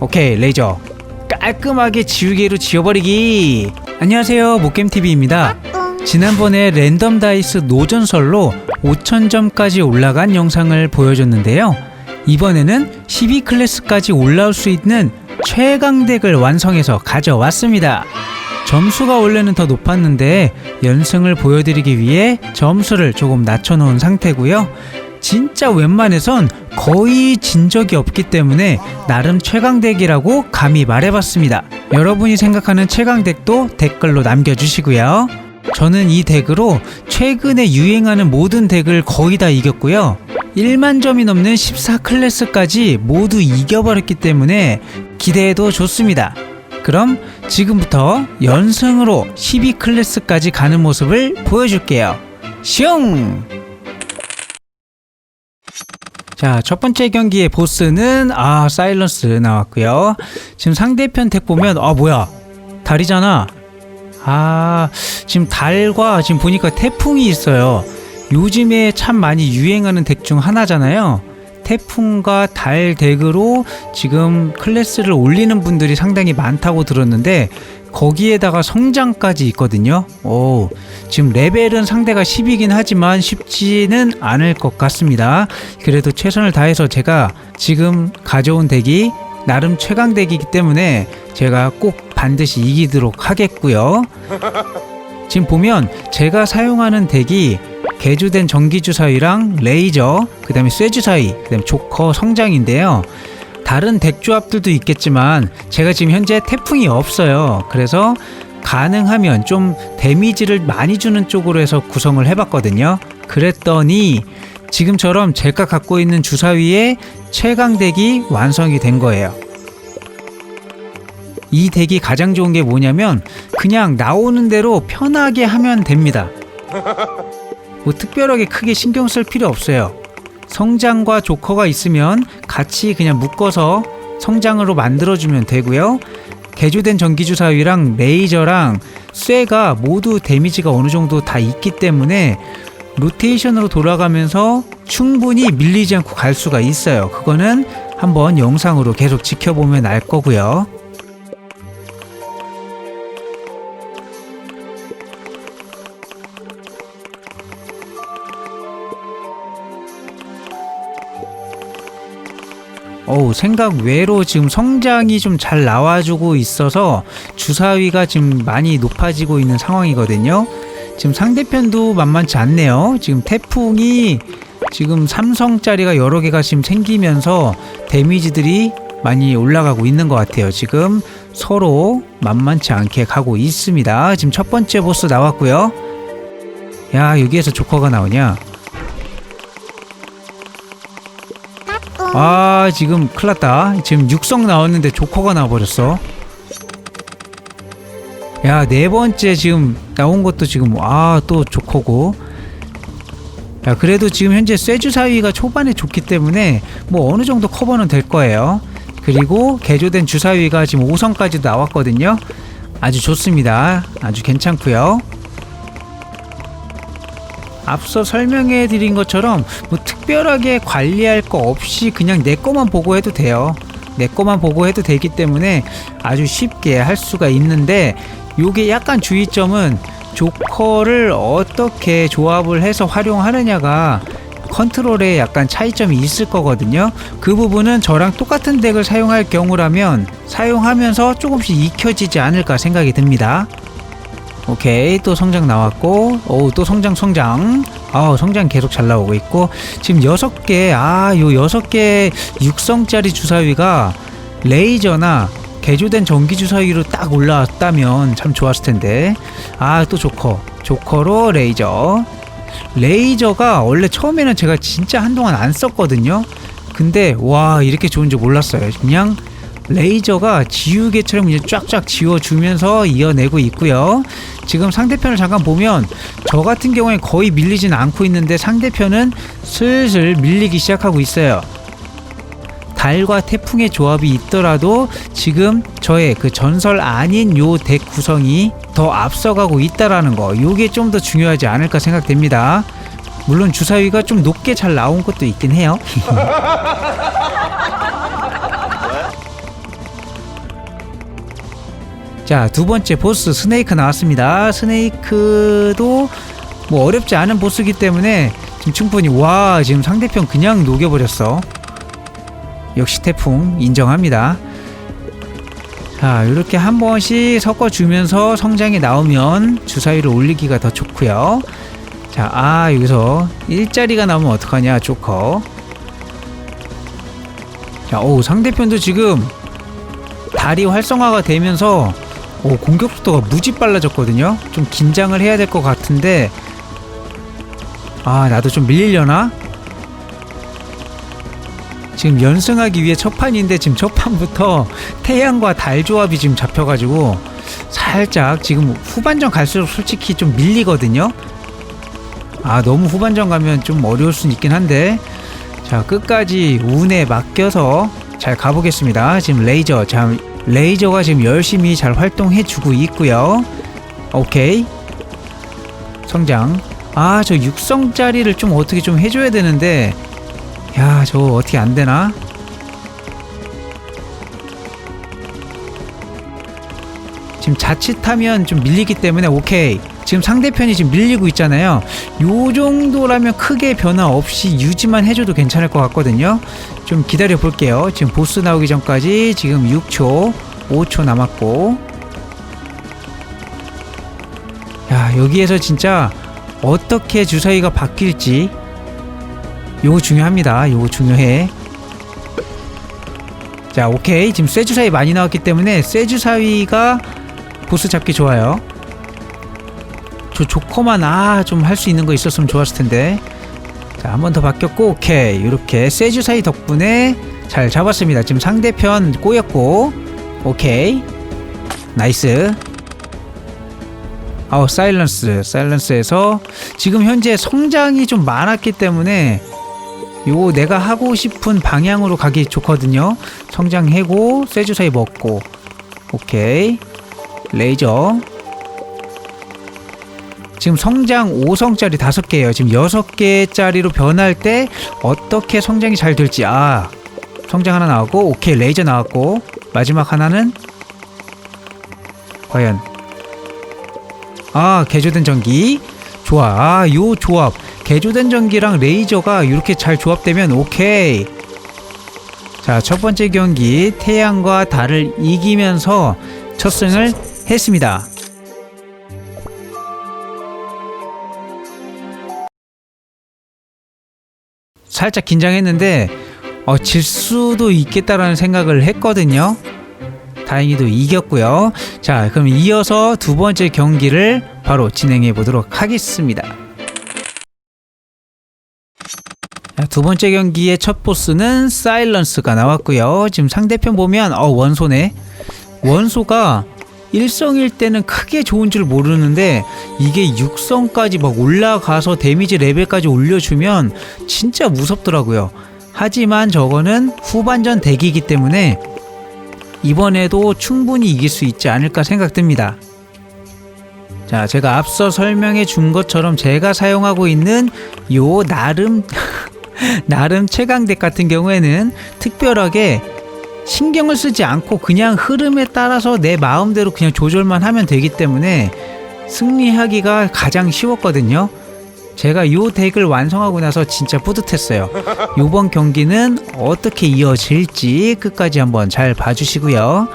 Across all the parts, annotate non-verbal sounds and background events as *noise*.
오케이 레이저. 깔끔하게 지우개로 지워버리기. 안녕하세요 목겜TV입니다. 지난번에 랜덤 다이스 노전설로 5000점까지 올라간 영상을 보여줬는데요. 이번에는 12클래스까지 올라올 수 있는 최강덱을 완성해서 가져왔습니다. 점수가 원래는 더 높았는데 연승을 보여드리기 위해 점수를 조금 낮춰놓은 상태고요 진짜 웬만해선 거의 진 적이 없기 때문에 나름 최강덱이라고 감히 말해봤습니다. 여러분이 생각하는 최강덱도 댓글로 남겨주시고요. 저는 이 덱으로 최근에 유행하는 모든 덱을 거의 다 이겼고요. 1만 점이 넘는 14클래스까지 모두 이겨버렸기 때문에 기대해도 좋습니다. 그럼 지금부터 연승으로 12클래스까지 가는 모습을 보여줄게요. 슝! 자, 첫 번째 경기의 보스는 아, 사일런스 나왔고요. 지금 상대편 덱 보면 아, 뭐야? 달이잖아. 아, 지금 달과 지금 보니까 태풍이 있어요. 요즘에 참 많이 유행하는 덱 중 하나잖아요. 태풍과 달 덱으로 지금 클래스를 올리는 분들이 상당히 많다고 들었는데 거기에다가 성장까지 있거든요. 오, 지금 레벨은 상대가 10이긴 하지만 쉽지는 않을 것 같습니다. 그래도 최선을 다해서 제가 지금 가져온 덱이 나름 최강 덱이기 때문에 제가 꼭 반드시 이기도록 하겠고요. 지금 보면 제가 사용하는 덱이 개조된 전기 주사위랑 레이저, 그 다음에 쇠 주사위, 그 다음에 조커 성장인데요. 다른 덱 조합들도 있겠지만 제가 지금 현재 태풍이 없어요. 그래서 가능하면 좀 데미지를 많이 주는 쪽으로 해서 구성을 해봤거든요. 그랬더니 지금처럼 제가 갖고 있는 주사위에 최강 덱이 완성이 된 거예요. 이 덱이 가장 좋은 게 뭐냐면 그냥 나오는 대로 편하게 하면 됩니다. *laughs* 뭐 특별하게 크게 신경 쓸 필요 없어요. 성장과 조커가 있으면 같이 그냥 묶어서 성장으로 만들어주면 되고요. 개조된 전기주사위랑 레이저랑 쇠가 모두 데미지가 어느 정도 다 있기 때문에 로테이션으로 돌아가면서 충분히 밀리지 않고 갈 수가 있어요. 그거는 한번 영상으로 계속 지켜보면 알 거고요. 어우 생각 외로 지금 성장이 좀 잘 나와주고 있어서 주사위가 지금 많이 높아지고 있는 상황이거든요. 지금 상대편도 만만치 않네요. 지금 태풍이 지금 삼성짜리가 여러 개가 지금 생기면서 데미지들이 많이 올라가고 있는 것 같아요. 지금 서로 만만치 않게 가고 있습니다. 지금 첫 번째 보스 나왔고요. 야 여기에서 조커가 나오냐? 아. 지금 큰일 났다. 지금 육성 나왔는데 조커가 나와버렸어. 야 네 번째 지금 나온 것도 지금 아 또 조커고. 야 그래도 지금 현재 쇠주 사위가 초반에 좋기 때문에 뭐 어느 정도 커버는 될 거예요. 그리고 개조된 주사위가 지금 5성까지 나왔거든요. 아주 좋습니다. 아주 괜찮고요 앞서 설명해 드린 것처럼 뭐 특별하게 관리할 거 없이 그냥 내 거만 보고 해도 돼요. 내 거만 보고 해도 되기 때문에 아주 쉽게 할 수가 있는데 요게 약간 주의점은 조커를 어떻게 조합을 해서 활용하느냐가 컨트롤에 약간 차이점이 있을 거거든요. 그 부분은 저랑 똑같은 덱을 사용할 경우라면 사용하면서 조금씩 익혀지지 않을까 생각이 듭니다. 오케이 또 성장 나왔고 오또 성장 성장. 아 성장 계속 잘 나오고 있고 지금 여섯 개아요 여섯 개 육성짜리 주사위가 레이저나 개조된 전기 주사위로 딱 올라왔다면 참 좋았을 텐데. 아 또 조커 조커로 레이저. 레이저가 원래 처음에는 제가 진짜 한동안 안 썼거든요. 근데 와 이렇게 좋은 줄 몰랐어요. 그냥 레이저가 지우개처럼 이제 쫙쫙 지워주면서 이어내고 있고요. 지금 상대편을 잠깐 보면 저 같은 경우에 거의 밀리진 않고 있는데 상대편은 슬슬 밀리기 시작하고 있어요. 달과 태풍의 조합이 있더라도 지금 저의 그 전설 아닌 요 덱 구성이 더 앞서가고 있다라는 거 요게 좀 더 중요하지 않을까 생각됩니다. 물론 주사위가 좀 높게 잘 나온 것도 있긴 해요. *laughs* 자, 두 번째 보스 스네이크 나왔습니다. 스네이크도 뭐 어렵지 않은 보스기 때문에 지금 충분히 와 지금 상대편 그냥 녹여 버렸어. 역시 태풍 인정합니다. 자, 이렇게 한 번씩 섞어 주면서 성장이 나오면 주사위를 올리기가 더 좋고요. 자, 아 여기서 일자리가 나오면 어떡하냐, 조커. 자, 오 상대편도 지금 다리 활성화가 되면서 오 공격 속도가 무지 빨라졌거든요. 좀 긴장을 해야 될 것 같은데 아 나도 좀 밀리려나? 지금 연승하기 위해 첫 판인데 지금 첫 판부터 *laughs* 태양과 달 조합이 지금 잡혀가지고 살짝 지금 후반전 갈수록 솔직히 좀 밀리거든요. 아 너무 후반전 가면 좀 어려울 수는 있긴 한데 자 끝까지 운에 맡겨서 잘 가보겠습니다. 지금 레이저 자 레이저가 지금 열심히 잘 활동해주고 있고요. 오케이 성장 아 저 육성짜리를 좀 어떻게 좀 해줘야 되는데 야 저거 어떻게 안 되나? 지금 자칫하면 좀 밀리기 때문에 오케이 지금 상대편이 지금 밀리고 있잖아요 요 정도라면 크게 변화 없이 유지만 해줘도 괜찮을 것 같거든요 좀 기다려 볼게요 지금 보스 나오기 전까지 지금 6초 5초 남았고 야 여기에서 진짜 어떻게 주사위가 바뀔지 요거 중요합니다. 요거 중요해. 자, 오케이. 지금 쇠주사위 많이 나왔기 때문에 쇠주사위가 보스 잡기 좋아요. 저 조커만 아 좀 할 수 있는 거 있었으면 좋았을 텐데. 자, 한 번 더 바뀌었고 오케이. 이렇게 쇠주사위 덕분에 잘 잡았습니다. 지금 상대편 꼬였고 오케이. 나이스. 아우 사일런스 사일런스에서 지금 현재 성장이 좀 많았기 때문에 요 내가 하고 싶은 방향으로 가기 좋거든요 성장해고 쇠주사위 먹고 오케이 레이저. 지금 성장 5성짜리 5개예요. 지금 6개짜리로 변할 때 어떻게 성장이 잘 될지. 아 성장 하나 나왔고 오케이 레이저 나왔고. 마지막 하나는 과연? 아 개조된 전기. 좋아 아요 조합. 개조된 전기랑 레이저가 이렇게 잘 조합되면 오케이. 자 첫 번째 경기 태양과 달을 이기면서 첫 승을 했습니다 살짝 긴장했는데 어, 질 수도 있겠다라는 생각을 했거든요 다행히도 이겼고요. 자, 그럼 이어서 두 번째 경기를 바로 진행해 보도록 하겠습니다. 자, 두 번째 경기의 첫 보스는 사일런스가 나왔고요. 지금 상대편 보면 어 원소네. 원소가 일성일 때는 크게 좋은 줄 모르는데 이게 육성까지 막 올라가서 데미지 레벨까지 올려주면 진짜 무섭더라고요. 하지만 저거는 후반전 덱이기 때문에 이번에도 충분히 이길 수 있지 않을까 생각됩니다. 자, 제가 앞서 설명해 준 것처럼 제가 사용하고 있는 요 나름 *laughs* 나름 최강덱 같은 경우에는 특별하게 신경을 쓰지 않고 그냥 흐름에 따라서 내 마음대로 그냥 조절만 하면 되기 때문에 승리하기가 가장 쉬웠거든요. 제가 요 덱을 완성하고 나서 진짜 뿌듯했어요. *laughs* 요번 경기는 어떻게 이어질지 끝까지 한번 잘 봐주시고요.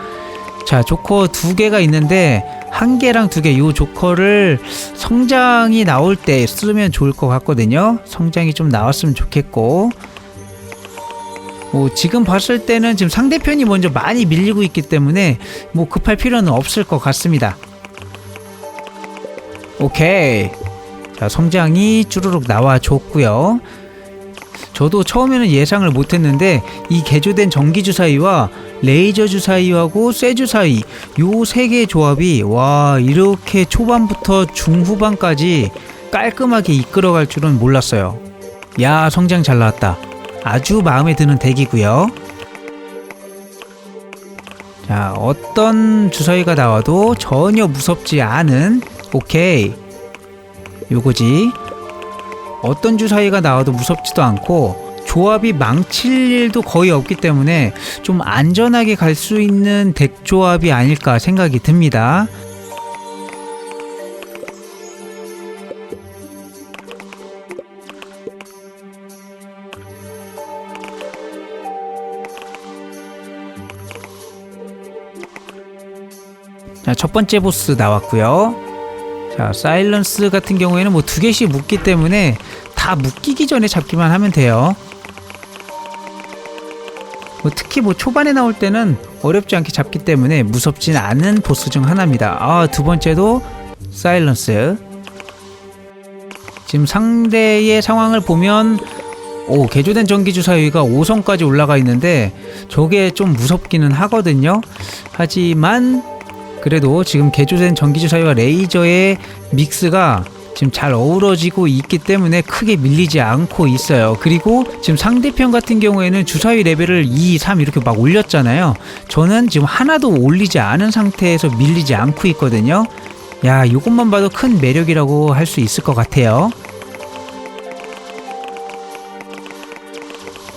자, 조커 두 개가 있는데 한 개랑 두 개, 요 조커를 성장이 나올 때 쓰면 좋을 것 같거든요. 성장이 좀 나왔으면 좋겠고. 뭐 지금 봤을 때는 지금 상대편이 먼저 많이 밀리고 있기 때문에 뭐 급할 필요는 없을 것 같습니다. 오케이. 자, 성장이 쭈루룩 나와줬고요. 저도 처음에는 예상을 못했는데 이 개조된 전기 주사위와 레이저 주사위하고 쇠 주사위 요 세 개의 조합이 와 이렇게 초반부터 중후반까지 깔끔하게 이끌어갈 줄은 몰랐어요. 야 성장 잘 나왔다. 아주 마음에 드는 덱이고요. 자 어떤 주사위가 나와도 전혀 무섭지 않은 오케이 요거지 어떤 주사위가 나와도 무섭지도 않고 조합이 망칠 일도 거의 없기 때문에 좀 안전하게 갈 수 있는 덱 조합이 아닐까 생각이 듭니다. 첫 번째 보스 나왔고요. 자, 사일런스 같은 경우에는 뭐 두 개씩 묶기 때문에 다 묶이기 전에 잡기만 하면 돼요. 뭐 특히 뭐 초반에 나올 때는 어렵지 않게 잡기 때문에 무섭진 않은 보스 중 하나입니다. 아, 두 번째도 사일런스. 지금 상대의 상황을 보면 오, 개조된 전기 주사위가 5성까지 올라가 있는데 저게 좀 무섭기는 하거든요. 하지만 그래도 지금 개조된 전기주사위와 레이저의 믹스가 지금 잘 어우러지고 있기 때문에 크게 밀리지 않고 있어요. 그리고 지금 상대편 같은 경우에는 주사위 레벨을 2, 3 이렇게 막 올렸잖아요. 저는 지금 하나도 올리지 않은 상태에서 밀리지 않고 있거든요. 야, 이것만 봐도 큰 매력이라고 할 수 있을 것 같아요.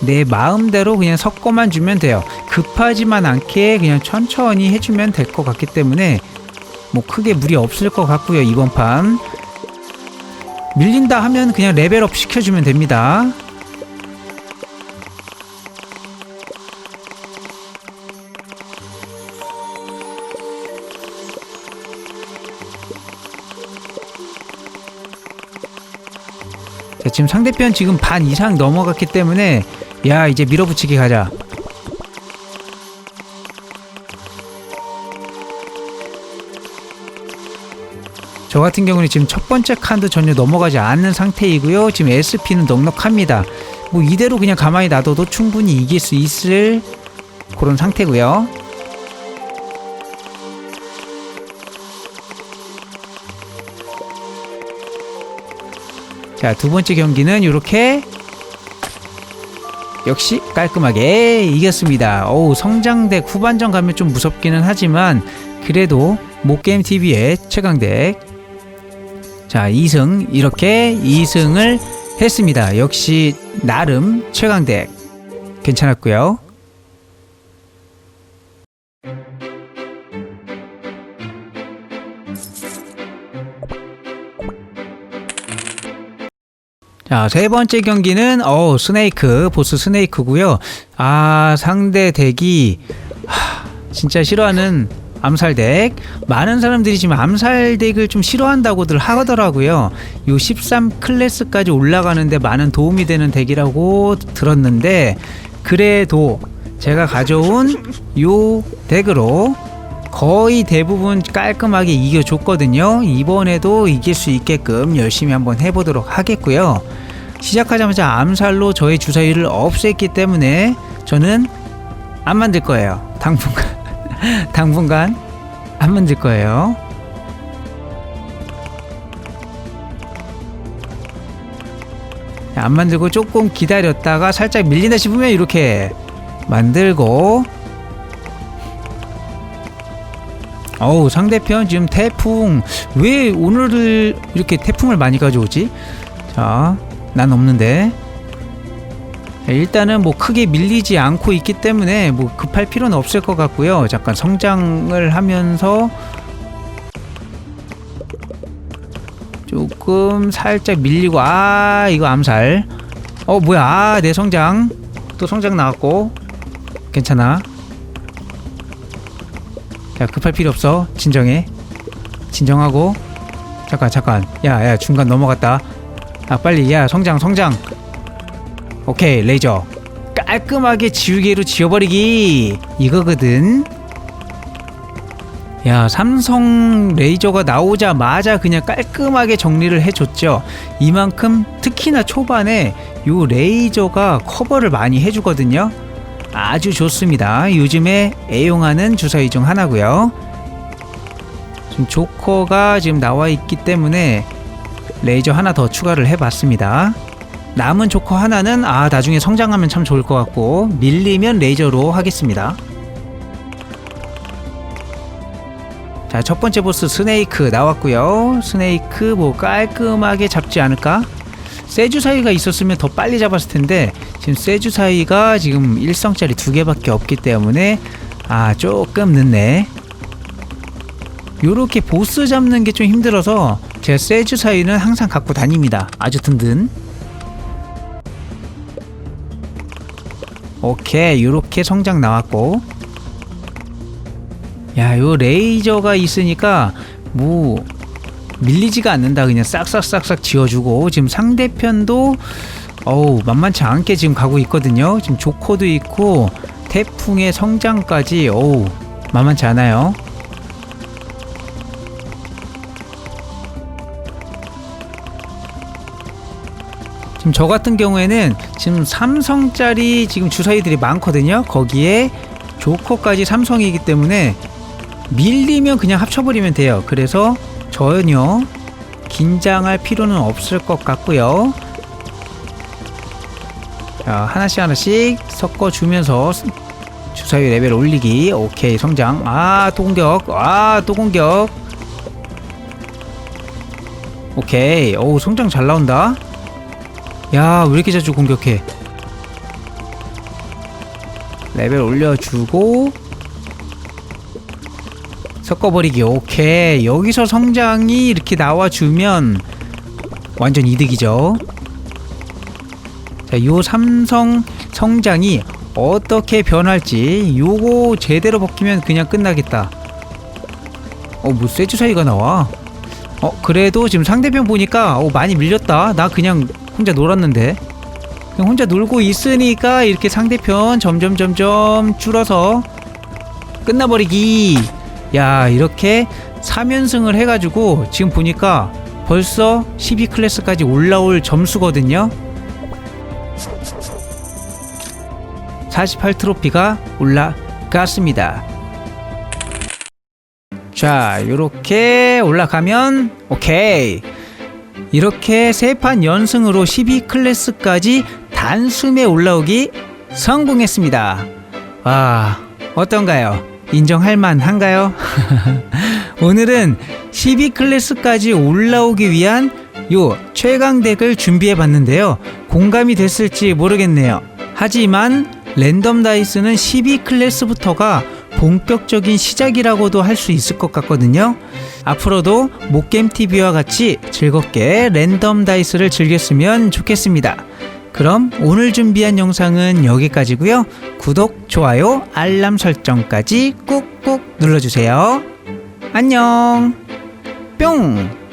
내 마음대로 그냥 섞어만 주면 돼요. 급하지만 않게 그냥 천천히 해주면 될 것 같기 때문에 뭐 크게 무리 없을 것 같고요. 이번 판 밀린다 하면 그냥 레벨업 시켜주면 됩니다. 자, 지금 상대편 지금 반 이상 넘어갔기 때문에 야 이제 밀어붙이기 가자. 저 같은 경우는 지금 첫 번째 칸도 전혀 넘어가지 않는 상태이고요. 지금 SP는 넉넉합니다. 뭐 이대로 그냥 가만히 놔둬도 충분히 이길 수 있을 그런 상태고요. 자, 두 번째 경기는 이렇게 역시 깔끔하게 이겼습니다. 어우, 성장덱 후반전 가면 좀 무섭기는 하지만 그래도 목게임 TV의 최강덱 자, 2승 이렇게 2승을 했습니다. 역시 나름 최강덱 괜찮았고요. 자, 세 번째 경기는 어 스네이크 보스 스네이크고요. 아, 상대 덱이 하, 진짜 싫어하는 암살 덱. 많은 사람들이 지금 암살 덱을 좀 싫어한다고들 하더라고요. 요 13 클래스까지 올라가는데 많은 도움이 되는 덱이라고 들었는데 그래도 제가 가져온 요 덱으로 거의 대부분 깔끔하게 이겨줬거든요. 이번에도 이길 수 있게끔 열심히 한번 해보도록 하겠고요. 시작하자마자 암살로 저의 주사위를 없앴기 때문에 저는 안 만들 거예요. 당분간 *laughs* 당분간 안 만들 거예요. 안 만들고 조금 기다렸다가 살짝 밀린다 싶으면 이렇게 만들고 어우 상대편 지금 태풍 왜 오늘을 이렇게 태풍을 많이 가져오지? 자, 난 없는데. 일단은 뭐 크게 밀리지 않고 있기 때문에 뭐 급할 필요는 없을 것 같고요. 잠깐 성장을 하면서 조금 살짝 밀리고 아 이거 암살. 어 뭐야? 아, 내 성장. 또 성장 나왔고. 괜찮아. 야 급할 필요 없어. 진정해. 진정하고. 잠깐 잠깐. 야야 중간 넘어갔다 아 빨리 야 성장 성장. 오케이 레이저. 깔끔하게 지우개로 지워버리기. 이거거든. 야 삼성 레이저가 나오자마자 그냥 깔끔하게 정리를 해줬죠. 이만큼 특히나 초반에 요 레이저가 커버를 많이 해주거든요. 아주 좋습니다. 요즘에 애용하는 주사위 중 하나고요. 지금 조커가 지금 나와 있기 때문에 레이저 하나 더 추가를 해봤습니다 남은 조커 하나는 아 나중에 성장하면 참 좋을 것 같고 밀리면 레이저로 하겠습니다. 자, 첫 번째 보스 스네이크 나왔고요. 스네이크 뭐 깔끔하게 잡지 않을까? 세주사위가 있었으면 더 빨리 잡았을 텐데 지금 세주 사이가 지금 일성짜리 두 개밖에 없기 때문에 아 조금 늦네 요렇게 보스 잡는 게 좀 힘들어서 제가 세주 사이는 항상 갖고 다닙니다. 아주 든든. 오케이 요렇게 성장 나왔고. 야 요 레이저가 있으니까 뭐 밀리지가 않는다. 그냥 싹싹싹싹 지워주고. 지금 상대편도 어우 만만치 않게 지금 가고 있거든요. 지금 조커도 있고 태풍의 성장까지 어우 만만치 않아요 지금 저 같은 경우에는 지금 삼성짜리 지금 주사위들이 많거든요. 거기에 조커까지 삼성이기 때문에 밀리면 그냥 합쳐버리면 돼요. 그래서 전혀 긴장할 필요는 없을 것 같고요. 자, 하나씩 하나씩 섞어주면서 주사위 레벨 올리기. 오케이 성장. 아 또 공격. 아 또 공격. 오케이. 오 성장 잘 나온다 야 왜 이렇게 자주 공격해 레벨 올려주고 섞어버리기 오케이 여기서 성장이 이렇게 나와주면 완전 이득이죠 자, 요 삼성 성장이 어떻게 변할지 요거 제대로 먹히면 그냥 끝나겠다. 어, 뭐 세주 차이가 나와. 어, 그래도 지금 상대편 보니까 어, 많이 밀렸다. 나 그냥 혼자 놀았는데. 혼자 놀고 있으니까 이렇게 상대편 점점 점점 줄어서 끝나버리기. 야, 이렇게 3연승을 해가지고 지금 보니까 벌써 12 클래스까지 올라올 점수거든요. 48 트로피가 올라갔습니다. 자, 이렇게 올라가면 오케이. 이렇게 세 판 연승으로 12 클래스까지 단숨에 올라오기 성공했습니다. 와, 어떤가요? 인정할 만한가요? *laughs* 오늘은 12 클래스까지 올라오기 위한 요 최강 덱을 준비해 봤는데요. 공감이 됐을지 모르겠네요. 하지만 랜덤 다이스는 12 클래스부터가 본격적인 시작이라고도 할 수 있을 것 같거든요. 앞으로도 목겜TV와 같이 즐겁게 랜덤 다이스를 즐겼으면 좋겠습니다. 그럼 오늘 준비한 영상은 여기까지고요. 구독, 좋아요, 알람 설정까지 꾹꾹 눌러주세요. 안녕. 뿅.